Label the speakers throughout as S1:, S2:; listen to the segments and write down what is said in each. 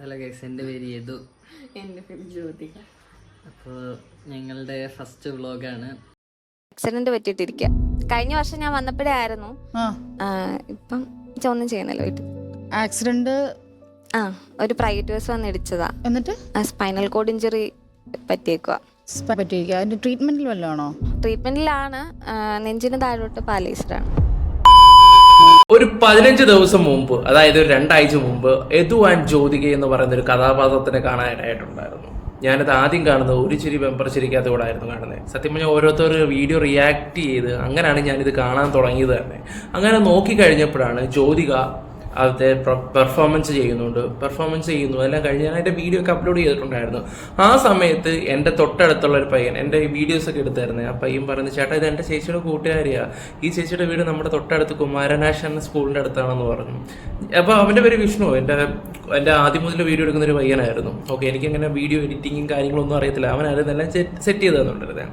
S1: Hello guys എന്റെ പേര് യദു.
S2: എന്റെ പേര് ജ്യോതിക.
S1: അപ്പോൾ ഞങ്ങളുടെ ഫസ്റ്റ് വ്ളോഗാണ്
S2: ആക്സിഡന്റ് പറ്റിയിട്ടിരിക്കുക കഴിഞ്ഞ വർഷം ഞാൻ വന്നപ്പോഴേ ആയിരുന്നു. ഇപ്പം ഒന്നും ചെയ്യുന്നില്ല വീട്ടിൽ.
S3: ആക്സിഡന്റ്
S2: ആ ഒരു പ്രൈവറ്റ് ബസ് വന്ന് ഇടിച്ചതാ.
S3: എന്നിട്ട്?
S2: സ്പൈനൽ കോഡ് ഇഞ്ചുറി പറ്റിയേക്കുക
S3: പറ്റിയേക്കുക അതിന്റെ ട്രീറ്റ്മെന്റിൽ വല്ലതാണോ ആണോ?
S2: ട്രീറ്റ്മെന്റിലാണ് നെഞ്ചിന് താഴോട്ട് പാലൈസ്ഡാണ്
S4: ഒരു പതിനഞ്ച് ദിവസം മുമ്പ് അതായത് ഒരു രണ്ടാഴ്ച മുമ്പ് യദു ആൻഡ് ജ്യോതിക എന്ന് പറയുന്ന ഒരു കഥാപാത്രത്തിനെ കാണാനായിട്ടുണ്ടായിരുന്നു. ഞാനത് ആദ്യം കാണുന്നത് ഒരു ചിരി ബെമ്പർ ചിരിക്കാത്തൂടെ ആയിരുന്നു കാണുന്നത്. സത്യം പറഞ്ഞാൽ ഓരോരുത്തർ വീഡിയോ റിയാക്ട് ചെയ്ത് അങ്ങനെയാണ് ഞാനിത് കാണാൻ തുടങ്ങിയത് തന്നെ. അങ്ങനെ നോക്കിക്കഴിഞ്ഞപ്പോഴാണ് ജ്യോതിക അതിന്റെ പെർഫോമൻസ് ചെയ്യുന്നുണ്ട്. പെർഫോമൻസ് ചെയ്യുന്നു എല്ലാം കഴിഞ്ഞ് ഞാൻ വീഡിയോ ഒക്കെ അപ്ലോഡ് ചെയ്തിട്ടുണ്ടായിരുന്നു. ആ സമയത്ത് എന്റെ തൊട്ടടുത്തുള്ള ഒരു പയ്യൻ എന്റെ വീഡിയോസ് ഒക്കെ എടുത്തായിരുന്നു. ആ പയ്യൻ പറഞ്ഞു ചേട്ടാ ഇത് എന്റെ ചേച്ചിയുടെ കൂട്ടുകാരിയാണ് ഈ ചേച്ചിയുടെ വീട് നമ്മുടെ തൊട്ടടുത്ത് കുമാരനാശ് എന്ന സ്കൂളിന്റെ അടുത്താണെന്ന് പറഞ്ഞു. അപ്പോൾ അവന്റെ പേര് വിഷ്ണു. എന്റെ എന്റെ ആദ്യം മുതൽ വീഡിയോ എടുക്കുന്ന ഒരു പയ്യനായിരുന്നു. ഓക്കെ എനിക്കങ്ങനെ വീഡിയോ എഡിറ്റിങ്ങും കാര്യങ്ങളൊന്നും അറിയത്തില്ല. അവനായിരുന്നു എല്ലാം സെറ്റ് ചെയ്ത് തന്നിട്ടുണ്ടായിരുന്നത്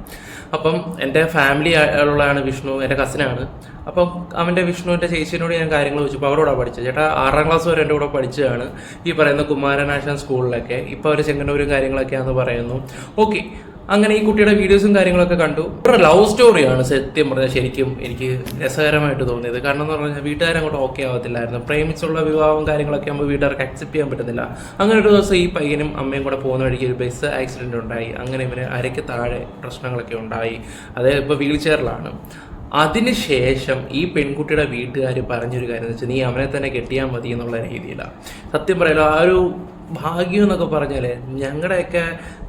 S4: അപ്പം എന്റെ ഫാമിലി ഉള്ളതാണ് വിഷ്ണു എന്റെ കസിനാണ് അപ്പം അവന്റെ വിഷ്ണുവിന്റെ ചേച്ചിയോട് ഞാൻ കാര്യങ്ങൾ ചോദിച്ചപ്പോൾ അവരോടാണ് പഠിച്ചത്. ചേട്ടാ ആറാം ക്ലാസ് വരെ എന്റെ കൂടെ പഠിച്ചതാണ്. ഈ പറയുന്ന കുമാരനാശാൻ സ്കൂളിലൊക്കെ ഇപ്പോൾ അവർ ചെങ്ങന്നൂരും കാര്യങ്ങളൊക്കെയാണെന്ന് പറയുന്നു. ഓക്കെ അങ്ങനെ ഈ കുട്ടിയുടെ വീഡിയോസും കാര്യങ്ങളൊക്കെ കണ്ടു. ഒരു ലവ് സ്റ്റോറിയാണ് സത്യം പറഞ്ഞാൽ ശരിക്കും എനിക്ക് രസകരമായിട്ട് തോന്നിയത്. കാരണം എന്ന് പറഞ്ഞാൽ വീട്ടുകാരങ്ങോട്ട് ഓക്കെ ആവത്തില്ലായിരുന്നു. പ്രേമിച്ചുള്ള വിവാഹവും കാര്യങ്ങളൊക്കെ ആകുമ്പോൾ വീട്ടുകാർക്ക് അക്സെപ്റ്റ് ചെയ്യാൻ പറ്റുന്നില്ല. അങ്ങനെ ഒരു ദിവസം ഈ പയ്യനും അമ്മയും കൂടെ പോകുന്ന വഴിക്ക് ഒരു ബസ് ആക്സിഡന്റ് ഉണ്ടായി. അങ്ങനെ ഇവന് അരയ്ക്ക് താഴെ പ്രശ്നങ്ങളൊക്കെ ഉണ്ടായി. അത് ഇപ്പോൾ വീൽ ചെയറിലാണ് അതിനുശേഷം ഈ പെൺകുട്ടിയുടെ വീട്ടുകാർ പറഞ്ഞൊരു കാര്യം എന്ന് വെച്ചാൽ നീ അവനെ തന്നെ കെട്ടിയാൽ മതി എന്നുള്ള രീതിയിലാണ് സത്യം പറയല്ലോ ആ ഒരു ഭാഗ്യം എന്നൊക്കെ പറഞ്ഞാൽ ഞങ്ങളുടെയൊക്കെ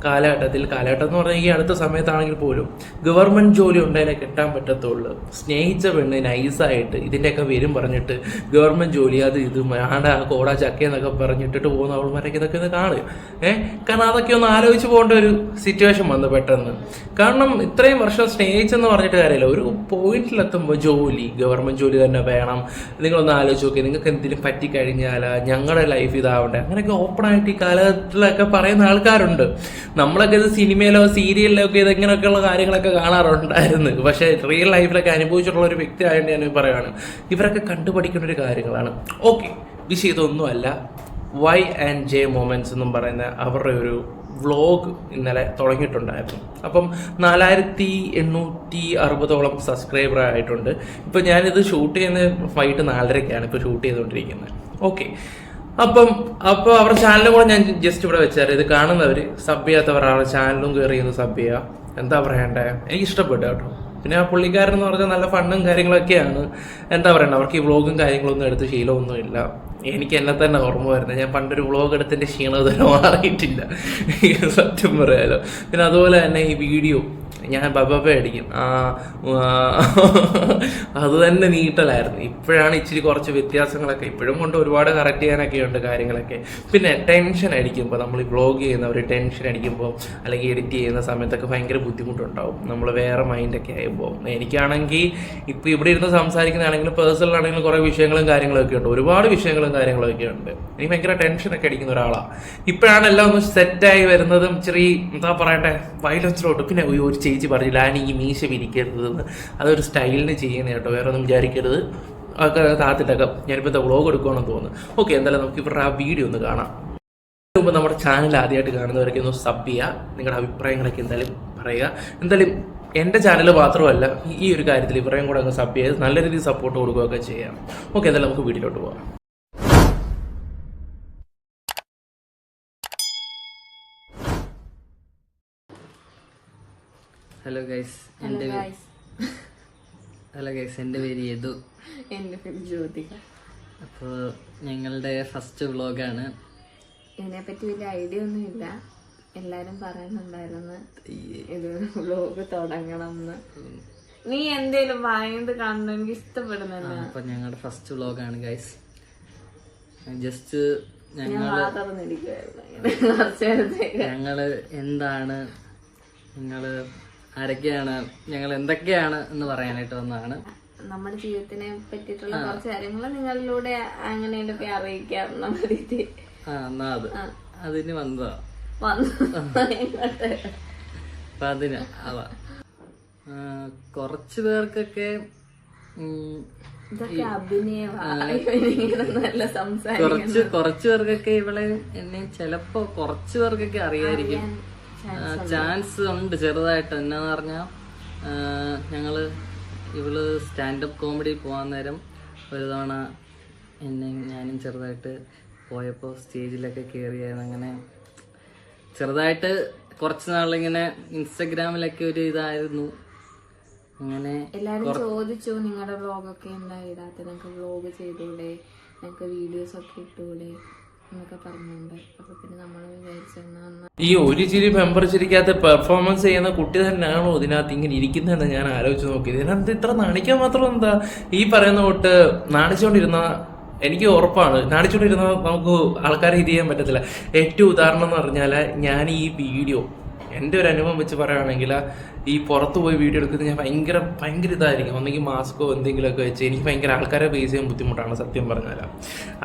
S4: കാലഘട്ടത്തിൽ കാലഘട്ടം എന്ന് പറഞ്ഞാൽ ഈ അടുത്ത സമയത്താണെങ്കിൽ പോലും ഗവൺമെന്റ് ജോലി ഉണ്ടായാലേ കിട്ടാൻ പറ്റത്തുള്ളൂ. സ്നേഹിച്ച പെണ്ണ് നൈസായിട്ട് ഇതിന്റെയൊക്കെ വരും പറഞ്ഞിട്ട് ഗവൺമെന്റ് ജോലി അത് ഇത് ആണ്ട കോടാ ചക്ക എന്നൊക്കെ പറഞ്ഞിട്ടിട്ട് പോകുന്ന അവൾമാരൊക്കെ ഇതൊക്കെ ഒന്ന് കാണുക. ഏഹ് കാരണം അതൊക്കെ ഒന്ന് ആലോചിച്ച് പോകേണ്ട ഒരു സിറ്റുവേഷൻ വന്നു പെട്ടെന്ന്. കാരണം ഇത്രയും വർഷം സ്നേഹിച്ചെന്ന് പറഞ്ഞിട്ട് കാര്യമില്ല. ഒരു പോയിന്റിലെത്തുമ്പോൾ ജോലി ഗവൺമെന്റ് ജോലി തന്നെ വേണം. നിങ്ങളൊന്ന് ആലോചിച്ച് നോക്കി നിങ്ങൾക്ക് എന്തെങ്കിലും പറ്റിക്കഴിഞ്ഞാൽ ഞങ്ങളുടെ ലൈഫ് ഇതാവണ്ടേ? അങ്ങനെയൊക്കെ ഓപ്പണായിട്ട് ഈ കാലഘട്ടത്തിലൊക്കെ പറയുന്ന ആൾക്കാരുണ്ട്. നമ്മളൊക്കെ ഇത് സിനിമയിലോ സീരിയലിലോ ഒക്കെ ഇതെങ്ങനെയൊക്കെയുള്ള കാര്യങ്ങളൊക്കെ കാണാറുണ്ടായിരുന്നു. പക്ഷേ റിയൽ ലൈഫിലൊക്കെ അനുഭവിച്ചിട്ടുള്ള ഒരു വ്യക്തി ആയതുകൊണ്ട് ഞാൻ പറയുകയാണ് ഇവരൊക്കെ കണ്ടുപഠിക്കേണ്ട ഒരു കാര്യങ്ങളാണ്. ഓക്കെ വിഷയം ഇതൊന്നുമല്ല വൈ ആൻഡ് ജെ മൊമെന്റ്സ് എന്നും പറയുന്ന അവരുടെ ഒരു വ്ളോഗ് ഇന്നലെ തുടങ്ങിയിട്ടുണ്ടായിരുന്നു. അപ്പം നാലായിരത്തി എണ്ണൂറ്റി അറുപതോളം സബ്സ്ക്രൈബർ ആയിട്ടുണ്ട്. ഇപ്പം ഞാനിത് ഷൂട്ട് ചെയ്യുന്ന വൈകിട്ട് നാലരയ്ക്കാണ് ഇപ്പോൾ ഷൂട്ട് ചെയ്തുകൊണ്ടിരിക്കുന്നത്. ഓക്കെ അപ്പം അപ്പോൾ അവരുടെ ചാനലും കൂടെ ഞാൻ ജസ്റ്റ് ഇവിടെ വെച്ചാൽ ഇത് കാണുന്നവർ സബ് ചെയ്യാത്തവർ അവരുടെ ചാനലും കയറി ഒന്ന് സബ് ചെയ്യുക എന്താ പറയണ്ടേ? എനിക്ക് ഇഷ്ടപ്പെട്ടു കേട്ടോ. പിന്നെ ആ പുള്ളിക്കാരൻ എന്ന് പറഞ്ഞാൽ നല്ല ഫണ്ടും കാര്യങ്ങളൊക്കെയാണ്. എന്താ പറയണ്ട? അവർക്ക് ഈ വ്ളോഗും കാര്യങ്ങളൊന്നും എടുത്ത് ശീലമൊന്നുമില്ല എനിക്ക് എന്നെ തന്നെ ഓർമ്മ വരുന്നത് ഞാൻ പണ്ടൊരു വ്ളോഗ് എടുത്തതിന്റെ ക്ഷീണം ഇതുവരെ മാറിയിട്ടില്ല. സത്യം പറയാലോ. പിന്നെ അതുപോലെ തന്നെ ഈ വീഡിയോ ഞാൻ ബബബ അടിക്കും അത് തന്നെ നീട്ടലായിരുന്നു. ഇപ്പോഴാണ് ഇച്ചിരി കുറച്ച് വ്യത്യാസങ്ങളൊക്കെ. ഇപ്പോഴും കൊണ്ട് ഒരുപാട് കറക്റ്റ് ചെയ്യാനൊക്കെ ഉണ്ട് കാര്യങ്ങളൊക്കെ. പിന്നെ ടെൻഷൻ അടിക്കുമ്പോൾ നമ്മൾ വ്ളോഗ് ചെയ്യുന്നവർ ടെൻഷൻ അടിക്കുമ്പോൾ അല്ലെങ്കിൽ എഡിറ്റ് ചെയ്യുന്ന സമയത്തൊക്കെ ഭയങ്കര ബുദ്ധിമുട്ടുണ്ടാവും. നമ്മൾ വേറെ മൈൻഡൊക്കെ ആയപ്പോൾ എനിക്കാണെങ്കിൽ ഇപ്പോൾ ഇവിടെ ഇരുന്ന് സംസാരിക്കുന്നതാണെങ്കിലും പേഴ്സണൽ ആണെങ്കിലും കുറേ വിഷയങ്ങളും കാര്യങ്ങളൊക്കെ ഉണ്ട്. ഒരുപാട് വിഷയങ്ങളും കാര്യങ്ങളൊക്കെ ഉണ്ട്. എനിക്ക് ഭയങ്കര ടെൻഷനൊക്കെ അടിക്കുന്ന ഒരാളാണ് ഇപ്പോഴാണ് എല്ലാം ഒന്ന് സെറ്റായി വരുന്നതും ചെറിയ എന്താ പറയട്ടെ വയലൻസിലോട്ട് പിന്നെ ഒരു ചേച്ചി പറഞ്ഞു ലാനി ഈ മീശ വിരിക്കരുതെന്ന്. അതൊരു സ്റ്റൈലിന് ചെയ്യണേ കേട്ടോ വേറെ ഒന്നും വിചാരിക്കരുത്. ഒക്കെ താത്തിട്ടൊക്കെ ഞാനിപ്പോൾ എന്താ വ്ളോഗ് എടുക്കുവാണെന്ന് തോന്നുന്നു. ഓക്കെ എന്തായാലും നമുക്ക് ഇവരുടെ ആ വീഡിയോ ഒന്ന് കാണാം. മുമ്പ് നമ്മുടെ ചാനൽ ആദ്യമായിട്ട് കാണുന്നവരൊക്കെ ഒന്ന് സബ് ചെയ്യുക നിങ്ങളുടെ അഭിപ്രായങ്ങളൊക്കെ എന്തായാലും പറയുക. എന്തായാലും എന്റെ ചാനൽ മാത്രമല്ല ഈ ഒരു കാര്യത്തിൽ ഇവരെയും കൂടെ അങ്ങ് സബ് ചെയ്ത് നല്ല രീതിയിൽ സപ്പോർട്ട് കൊടുക്കുകയൊക്കെ ചെയ്യാം. ഓക്കെ എന്തായാലും നമുക്ക് വീട്ടിലോട്ട് പോകാം
S1: ഹലോ ഗൈസ് എന്റെ ഹലോ ഗൈസ് എന്റെ പേര് യദു.
S2: എന്റെ പേര് ജ്യോതിക
S1: അപ്പോൾ ഞങ്ങളുടെ ഫസ്റ്റ് വ്ളോഗാണ്
S2: ഇതിനെപ്പറ്റി വലിയ ഐഡിയ ഒന്നും ഇല്ല എല്ലാരും പറയുന്നുണ്ടായിരുന്നു ഇത് വ്ലോഗ് തുടങ്ങണം എന്ന് നീ എന്തേലും വായത് കാണുന്ന എനിക്ക് ഇഷ്ടപ്പെടുന്നില്ല.
S1: അപ്പോൾ ഞങ്ങളുടെ ഫസ്റ്റ് വ്ളോഗാണ് ഗൈസ് ജസ്റ്റ് ഞങ്ങൾ ഞങ്ങൾ എന്താണ്? ഞങ്ങൾ ആരൊക്കെയാണ് ഞങ്ങൾ എന്തൊക്കെയാണ് എന്ന് പറയാനായിട്ട് വന്നതാണ്.
S2: നമ്മുടെ ജീവിതത്തിനെ പറ്റിയിട്ടുള്ള കുറച്ച് കാര്യങ്ങൾ നിങ്ങളിലൂടെ അങ്ങനെയൊക്കെ അറിയിക്കാം
S1: ആ എന്നാ അത്. അതിന് വന്നതാ. അപ്പൊ അതിന് അവ കുറച്ച് പേർക്കൊക്കെ കുറച്ച് കുറച്ച് പേർക്കൊക്കെ ഇവളെ എന്നെ ചെലപ്പോ കൊറച്ചു പേർക്കൊക്കെ അറിയായിരിക്കും. ചാൻസ് ഉണ്ട്. ചെറുതായിട്ട് എന്നാന്ന് പറഞ്ഞാൽ ഞങ്ങൾ ഇവൾ സ്റ്റാൻഡപ്പ് കോമഡി പോകാൻ നേരം ഒരു തവണ എന്നെ ഞാനും ചെറുതായിട്ട് പോയപ്പോൾ സ്റ്റേജിലൊക്കെ കയറിയായിരുന്നു അങ്ങനെ. ചെറുതായിട്ട് കുറച്ച് നാളിങ്ങനെ ഇൻസ്റ്റഗ്രാമിലൊക്കെ ഒരു ഇതായിരുന്നു. അങ്ങനെ
S2: എല്ലാരും ചോദിച്ചു നിങ്ങളുടെ വ്ളോഗൊക്കെ എന്താ? ഇടാത്ത വ്ളോഗ് ചെയ്തൂടെ? വീഡിയോസ് ഒക്കെ ഇട്ടൂടെ? അപ്പൊ പിന്നെ നമ്മൾ
S4: ഈ ഒരു ചിരി മെമ്പർ ചിരിക്കാത്ത പെർഫോമൻസ് ചെയ്യുന്ന കുട്ടി തന്നെയാണോ ഇതിനകത്ത് ഇങ്ങനെ ഇരിക്കുന്നതെന്ന് ഞാൻ ആലോചിച്ച് നോക്കി. ഇതിനകത്ത് ഇത്ര നാണിക്കാൻ മാത്രം എന്താ ഈ പറയുന്ന തൊട്ട് നാണിച്ചുകൊണ്ടിരുന്ന എനിക്ക് ഉറപ്പാണ്. നാണിച്ചുകൊണ്ടിരുന്ന നമുക്ക് ആൾക്കാരെ ഇത് ചെയ്യാൻ പറ്റത്തില്ല. ഏറ്റവും ഉദാഹരണം എന്ന് പറഞ്ഞാൽ ഞാൻ ഈ വീഡിയോ എന്റെ ഒരു അനുഭവം വെച്ച് പറയുകയാണെങ്കിൽ ഈ പുറത്ത് പോയി വീഡിയോ എടുക്കുന്നത് ഞാൻ ഭയങ്കര ഭയങ്കര ഇതായിരിക്കും. ഒന്നെങ്കിൽ മാസ്കോ എന്തെങ്കിലുമൊക്കെ വെച്ച് എനിക്ക് ഭയങ്കര ആൾക്കാരെ ഫേസ് ചെയ്യാൻ ബുദ്ധിമുട്ടാണ് സത്യം പറഞ്ഞാൽ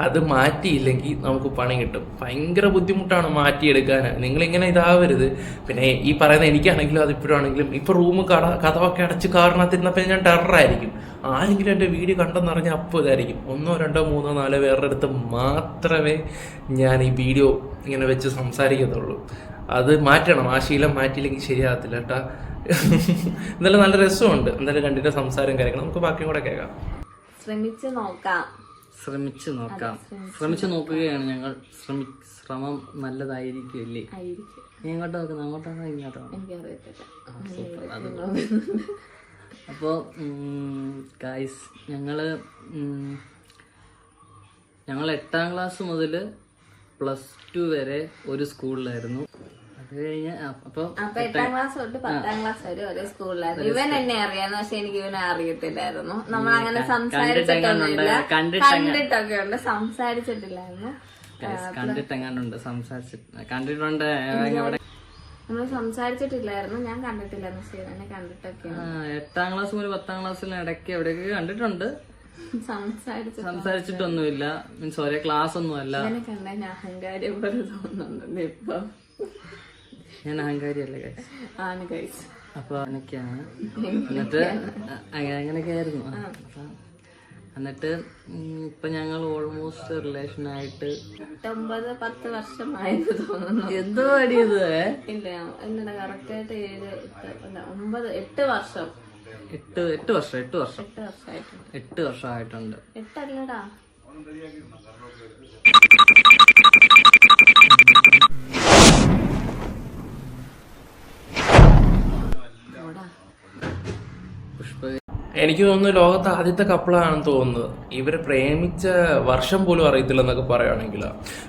S4: അത് മാറ്റിയില്ലെങ്കിൽ നമുക്ക് പണി കിട്ടും. ഭയങ്കര ബുദ്ധിമുട്ടാണ് മാറ്റിയെടുക്കാൻ. നിങ്ങളിങ്ങനെ ഇതാവരുത്. പിന്നെ ഈ പറയുന്ന എനിക്കാണെങ്കിലും അത് ഇപ്പോഴാണെങ്കിലും ഇപ്പോൾ റൂം കട കഥവൊക്കെ അടച്ച് കാരണത്തിരുന്നപ്പോൾ ഞാൻ ടെററായിരിക്കും ആരെങ്കിലും എന്റെ വീഡിയോ കണ്ടെന്ന് പറഞ്ഞാൽ അപ്പോൾ ഇതായിരിക്കും. ഒന്നോ രണ്ടോ മൂന്നോ നാലോ വേറെ അടുത്ത് മാത്രമേ ഞാൻ ഈ വീഡിയോ ഇങ്ങനെ വെച്ച് സംസാരിക്കത്തുള്ളൂ. അത് മാറ്റണം. ആ ശീലം മാറ്റിയില്ലെങ്കിൽ ശരിയാകത്തില്ല കേട്ടാ. എന്തായാലും നല്ല രസമുണ്ട്. എന്തായാലും കണ്ടിട്ട് സംസാരം കാര്യങ്ങൾ നമുക്ക് ബാക്കിയും കൂടെ കേൾക്കാം.
S2: ശ്രമിച്ചു നോക്കാം.
S1: ശ്രമിച്ചു നോക്കാം. ശ്രമിച്ചു നോക്കുകയാണ് ഞങ്ങൾ. ശ്രമി ശ്രമം നല്ലതായിരിക്കുമല്ലേ? എങ്ങോട്ട് നോക്കുന്നത്? അങ്ങോട്ടാണോ ഇങ്ങോട്ടാണോ? അപ്പോൾ ഗായ്സ് ഞങ്ങൾ ഞങ്ങൾ എട്ടാം ക്ലാസ് മുതൽ പ്ലസ് ടു വരെ ഒരു സ്കൂളിലായിരുന്നു
S2: അപ്പൊ എട്ടാം ക്ലാസ് തൊട്ട് പത്താം ക്ലാസ് വരെ ഒരേ സ്കൂളിലായിരുന്നു ഇവൻ എന്നെ അറിയാന്ന് പക്ഷെ എനിക്ക് ഇവനെ അറിയത്തില്ലായിരുന്നു. നമ്മൾ അങ്ങനെ സംസാരിച്ചിട്ടൊന്നുമില്ല. കണ്ടിട്ടൊക്കെ ഉണ്ട്. സംസാരിച്ചിട്ടില്ലായിരുന്നു.
S1: കണ്ടിട്ട് എങ്ങാണ്ടുണ്ട് സംസാരിച്ചിട്ട് കണ്ടിട്ടുണ്ട്
S2: നമ്മൾ സംസാരിച്ചിട്ടില്ലായിരുന്നു. ഞാൻ കണ്ടിട്ടില്ലായിരുന്നു. ഇവനെ കണ്ടിട്ടൊക്കെ
S1: എട്ടാം ക്ലാസ് മുതൽ പത്താം ക്ലാസ്സിൽ ഇടയ്ക്ക് എവിടെയൊക്കെ കണ്ടിട്ടുണ്ട്.
S2: സംസാരിച്ചു
S1: സംസാരിച്ചിട്ടൊന്നുമില്ല. മീൻസ് ഒരേ ക്ലാസ് ഒന്നും അല്ല
S2: അഹങ്കാരി പോലെ തോന്നുന്നുണ്ട് ഇപ്പൊ.
S1: ഞാൻ അഹങ്കാരിയല്ലേ guys.
S2: ആണ്
S1: അപ്പൊ അങ്ങനെയൊക്കെയാണ്. എന്നിട്ട് അങ്ങനെ അങ്ങനെയൊക്കെ ആയിരുന്നു അപ്പൊ എന്നിട്ട് ഇപ്പൊ ഞങ്ങൾ ഓൾമോസ്റ്റ് റിലേഷൻ ആയിട്ട്
S2: ഒമ്പത് പത്ത് വർഷമായെന്ന് തോന്നുന്നു.
S1: എന്തോ അടിയത്
S2: ഇല്ല എന്നടാ കറക്റ്റ് ആയിട്ട് ഏഴ് ഒമ്പത് എട്ട് വർഷം.
S1: എട്ട് എട്ട് വർഷം എട്ട് വർഷം.
S2: എട്ട് വർഷമായിട്ടുണ്ട്. എട്ടല്ലടാ.
S4: എനിക്ക് തോന്നുന്നു ലോകത്ത് ആദ്യത്തെ കപ്പിളാണെന്ന് തോന്നുന്നത്. ഇവർ പ്രേമിച്ച വർഷം പോലും അറിയത്തില്ലെന്നൊക്കെ പറയുകയാണെങ്കിൽ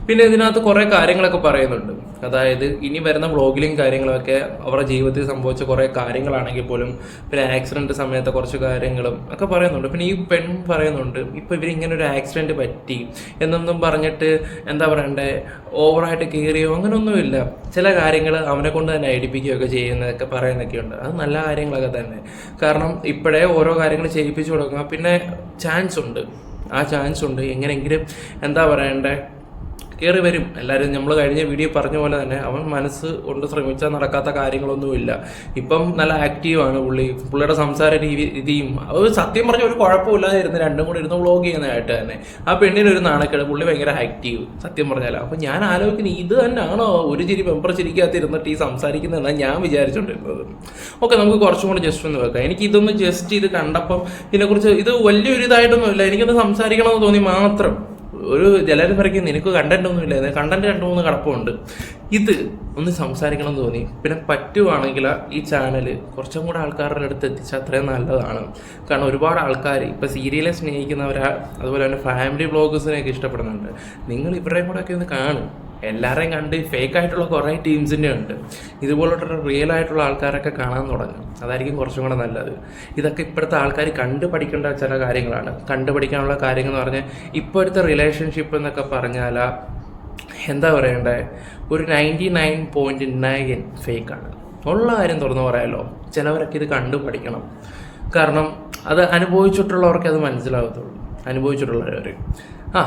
S4: പിന്നെ ഇതിനകത്ത് കുറേ കാര്യങ്ങളൊക്കെ പറയുന്നുണ്ട്. അതായത് ഇനി വരുന്ന വ്ളോഗിലും കാര്യങ്ങളൊക്കെ അവരുടെ ജീവിതത്തിൽ സംഭവിച്ച കുറേ കാര്യങ്ങളാണെങ്കിൽ പോലും പിന്നെ ആക്സിഡന്റ് സമയത്തെ കുറച്ച് കാര്യങ്ങളും ഒക്കെ പറയുന്നുണ്ട്. പിന്നെ ഈ പെൺ പറയുന്നുണ്ട് ഇപ്പോൾ ഇവർ ഇങ്ങനെ ഒരു ആക്സിഡന്റ് പറ്റി എന്നൊന്നും പറഞ്ഞിട്ട് എന്താ പറയണ്ടേ ഓവറായിട്ട് കീറിയോ അങ്ങനെയൊന്നുമില്ല ചില കാര്യങ്ങൾ അവനെ കൊണ്ട് തന്നെ ഐഡിപ്പിക്കുകയൊക്കെ ചെയ്യുന്നതൊക്കെ പറയുന്നൊക്കെ ഉണ്ട് അത് നല്ല കാര്യങ്ങളൊക്കെ തന്നെ. കാരണം ഇപ്പോഴേ ഓരോ കാര്യങ്ങൾ ചെയ്യിപ്പിച്ചു കൊടുക്കുക പിന്നെ ചാൻസ് ഉണ്ട്. ആ ചാൻസ് ഉണ്ട്. എങ്ങനെയെങ്കിലും എന്താ പറയണ്ടേ കയറി വരും. എല്ലാവരും നമ്മൾ കഴിഞ്ഞ വീഡിയോ പറഞ്ഞ പോലെ തന്നെ അവൻ മനസ്സ് കൊണ്ട് ശ്രമിച്ചാൽ നടക്കാത്ത കാര്യങ്ങളൊന്നുമില്ല. ഇപ്പം നല്ല ആക്റ്റീവാണ് പുള്ളി. പുള്ളിയുടെ സംസാര രീതി രീതിയും അത് സത്യം പറഞ്ഞ ഒരു കുഴപ്പമില്ലാതിരുന്ന് രണ്ടും കൂടി ഇരുന്ന് വ്ളോഗ് ചെയ്യുന്നതായിട്ട് തന്നെ. ആ പെണ്ണിന് ഒരു നാണക്കേട്. പുള്ളി ഭയങ്കര ആക്റ്റീവ് സത്യം പറഞ്ഞാൽ അപ്പം ഞാൻ ആലോചിക്കുന്നത് ഇത് തന്നെയാണോ ഒരു ചിരി മെമ്പർ ചിരിക്കാത്തിരുന്നിട്ട് ഈ സംസാരിക്കുന്നതെന്നാണ് ഞാൻ വിചാരിച്ചുകൊണ്ടിരുന്നത് ഓക്കെ നമുക്ക് കുറച്ചും കൂടി ജസ്റ്റ് ഒന്ന് വെക്കാം. എനിക്ക് ഇതൊന്ന് ജസ്റ്റ് ഇത് കണ്ടപ്പം ഇതിനെക്കുറിച്ച് ഇത് വലിയൊരു ഇതായിട്ടൊന്നുമില്ല എനിക്കൊന്ന് സംസാരിക്കണമെന്ന് തോന്നി മാത്രം. ഒരു ചിലര് പറയും നിനക്ക് കണ്ടന്റ് ഒന്നും ഇല്ല. കണ്ടന്റ് രണ്ട് മൂന്ന് കടപ്പുണ്ട്. ഇത് ഒന്ന് സംസാരിക്കണം തോന്നി പിന്നെ പറ്റുവാണെങ്കിൽ ഈ ചാനൽ കുറച്ചും കൂടെ ആൾക്കാരുടെ അടുത്ത് എത്തിച്ചാൽ അത്രയും നല്ലതാണ്. കാരണം ഒരുപാട് ആൾക്കാർ ഇപ്പോൾ സീരിയലെ സ്നേഹിക്കുന്നവരാ അതുപോലെ തന്നെ ഫാമിലി ബ്ലോഗേഴ്സിനെയൊക്കെ ഇഷ്ടപ്പെടുന്നുണ്ട്. നിങ്ങൾ ഇവരുടെയും കൂടെ ഒക്കെ ഒന്ന് കാണും. എല്ലാവരെയും കണ്ട് ഫേക്ക് ആയിട്ടുള്ള കുറേ ടീംസിന്റെ ഉണ്ട്. ഇതുപോലുള്ള റിയൽ ആയിട്ടുള്ള ആൾക്കാരൊക്കെ കാണാൻ തുടങ്ങും. അതായിരിക്കും കുറച്ചും കൂടെ നല്ലത്. ഇതൊക്കെ ഇപ്പോഴത്തെ ആൾക്കാർ കണ്ടു പഠിക്കേണ്ട ചില കാര്യങ്ങളാണ്. കണ്ടു പഠിക്കാനുള്ള കാര്യങ്ങൾ എന്ന് പറഞ്ഞാൽ ഇപ്പോഴത്തെ റിലേഷൻഷിപ്പ് എന്നൊക്കെ പറഞ്ഞാൽ എന്താ പറയണ്ടേ? ഒരു നയന്റി നയൻ പോയിന്റ് നയൻ ഫേക്കാണ് ഉള്ള കാര്യം തുറന്നു പറയാമല്ലോ ചിലവരൊക്കെ ഇത് കണ്ടു പഠിക്കണം. കാരണം അത് അനുഭവിച്ചിട്ടുള്ളവർക്ക് അത് മനസ്സിലാകത്തുള്ളൂ. അനുഭവിച്ചിട്ടുള്ളവർ ആ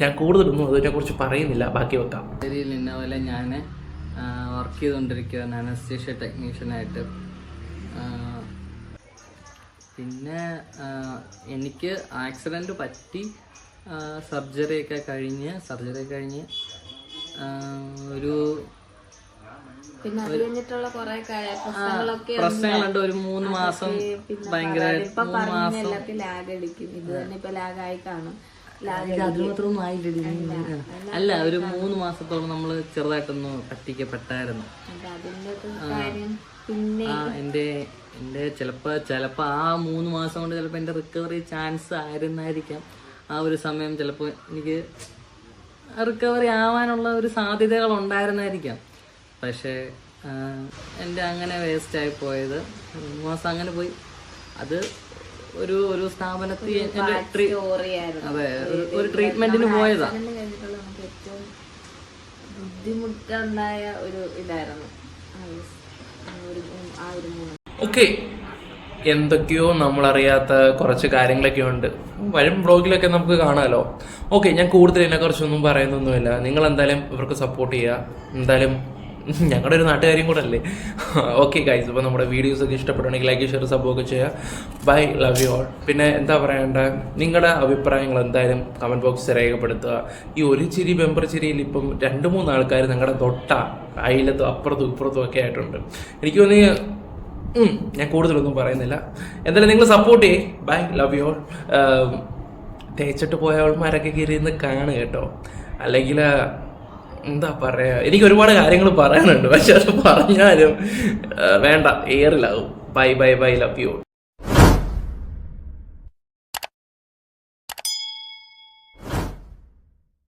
S4: ഞാൻ കൂടുതലൊന്നും അതിനെക്കുറിച്ച് പറയുന്നില്ല. ബാക്കി വെക്കാം.
S1: ശരിയിൽ ഇന്ന പോലെ ഞാൻ വർക്ക് ചെയ്തുകൊണ്ടിരിക്കുകയാണ് അനസ്തേഷ്യ ടെക്നീഷ്യനായിട്ട് പിന്നെ എനിക്ക് ആക്സിഡന്റ് പറ്റി സർജറിയൊക്കെ കഴിഞ്ഞ് സർജറി കഴിഞ്ഞ് ഒരു പ്രശ്നങ്ങളുണ്ട്. ഒരു മൂന്ന് മാസം ഭയങ്കര
S2: പറഞ്ഞ എല്ലാവർക്കും ലാഗ് അടിക്കും. ഇത് തന്നെ ഇപ്പൊ ലാഗായി കാണും.
S1: അല്ല. ഒരു മൂന്ന് മാസത്തോളം നമ്മൾ ചെറുതായിട്ടൊന്ന് പറ്റിക്കപ്പെട്ടായിരുന്നു.
S2: എന്റെ എന്റെ ചിലപ്പോ ചിലപ്പോ
S1: ആ എന്റെ എന്റെ ചിലപ്പോൾ ചിലപ്പോൾ ആ മൂന്ന് മാസം കൊണ്ട് ചിലപ്പോ എന്റെ റിക്കവറി ചാൻസ് ആയിരുന്നായിരിക്കാം. ആ ഒരു സമയം ചിലപ്പോ എനിക്ക് റിക്കവറി ആവാനുള്ള ഒരു സാധ്യതകൾ ഉണ്ടായിരുന്നായിരിക്കാം. പക്ഷേ എന്റെ എന്റെ അങ്ങനെ വേസ്റ്റായി പോയത്. മൂന്ന് മാസം അങ്ങനെ പോയി. അത് ഒരു ഒരു സ്ഥാപനത്തിൽ അതെ ഒരു- ട്രീറ്റ്മെന്റിന് പോയതാ.
S2: ബുദ്ധിമുട്ടുണ്ടായ ഒരു ഇതായിരുന്നു.
S4: ഓക്കെ. എന്തൊക്കെയോ നമ്മളറിയാത്ത കുറച്ച് കാര്യങ്ങളൊക്കെ ഉണ്ട്. വരും ബ്ലോഗിലൊക്കെ നമുക്ക് കാണാമല്ലോ ഓക്കെ ഞാൻ കൂടുതൽ ഇതിനെക്കുറിച്ചൊന്നും പറയുന്നൊന്നുമില്ല. നിങ്ങൾ എന്തായാലും ഇവർക്ക് സപ്പോർട്ട് ചെയ്യുക. എന്തായാലും ഞങ്ങളുടെ ഒരു നാട്ടുകാരും കൂടെ അല്ലേ ഓക്കെ ഗൈസ് അപ്പോൾ നമ്മുടെ വീഡിയോസ് ഒക്കെ ഇഷ്ടപ്പെടുകയാണെങ്കിൽ ലൈക്ക് ഷെയർ സപ്പോർട്ട് ഒക്കെ ചെയ്യുക. ബൈ ലവ് യു ഓൾ പിന്നെ എന്താ പറയണ്ട? നിങ്ങളുടെ അഭിപ്രായങ്ങൾ എന്തായാലും കമന്റ് ബോക്സിൽ രേഖപ്പെടുത്തുക. ഈ ഒരു ചിരി ബെമ്പർ ചിരിയിൽ ഇപ്പം രണ്ട് മൂന്ന് ആൾക്കാർ നിങ്ങളുടെ തൊട്ട അയിലത്തും അപ്പുറത്തും ഇപ്പുറത്തും ഒക്കെ ആയിട്ടുണ്ട്. എനിക്ക് തോന്നി ഞാൻ കൂടുതലൊന്നും പറയുന്നില്ല. എന്തായാലും നിങ്ങൾ സപ്പോർട്ട് ചെയ്യേ. ബൈ ലവ് യു ഓൾ തേച്ചിട്ട് പോയ ആൾമാരൊക്കെ കയറി ഇന്ന് കാണുക കേട്ടോ. അല്ലെങ്കിൽ എന്താ പറയാ? എനിക്ക് ഒരുപാട് കാര്യങ്ങൾ പറയാനുണ്ട്. പക്ഷെ അത് പറഞ്ഞാലും വേണ്ട. എയറിലാവും bye bye bye love you